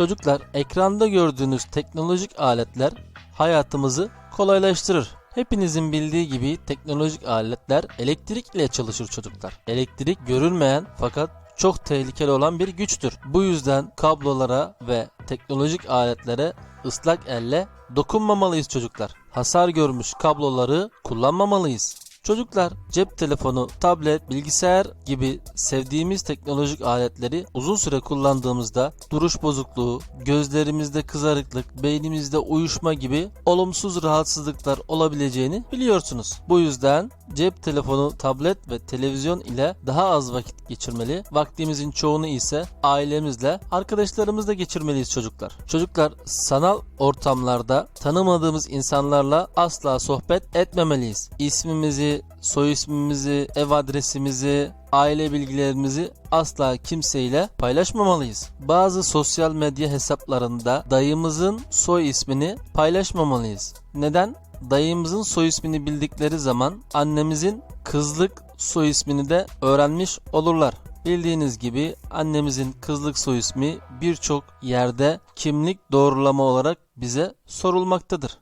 Çocuklar ekranda gördüğünüz teknolojik aletler hayatımızı kolaylaştırır. Hepinizin bildiği gibi teknolojik aletler elektrik ile çalışır çocuklar. Elektrik görünmeyen fakat çok tehlikeli olan bir güçtür. Bu yüzden kablolara ve teknolojik aletlere ıslak elle dokunmamalıyız çocuklar. Hasar görmüş kabloları kullanmamalıyız. Çocuklar cep telefonu, tablet, bilgisayar gibi sevdiğimiz teknolojik aletleri uzun süre kullandığımızda duruş bozukluğu, gözlerimizde kızarıklık, beynimizde uyuşma gibi olumsuz rahatsızlıklar olabileceğini biliyorsunuz. Bu yüzden cep telefonu, tablet ve televizyon ile daha az vakit geçirmeli. Vaktimizin çoğunu ise ailemizle, arkadaşlarımızla geçirmeliyiz çocuklar. Çocuklar sanal ortamlarda tanımadığımız insanlarla asla sohbet etmemeliyiz. Soy ismimizi, ev adresimizi, aile bilgilerimizi asla kimseyle paylaşmamalıyız. Bazı sosyal medya hesaplarında dayımızın soy ismini paylaşmamalıyız. Neden? Dayımızın soy ismini bildikleri zaman annemizin kızlık soy ismini de öğrenmiş olurlar. Bildiğiniz gibi annemizin kızlık soy ismi birçok yerde kimlik doğrulama olarak bize sorulmaktadır.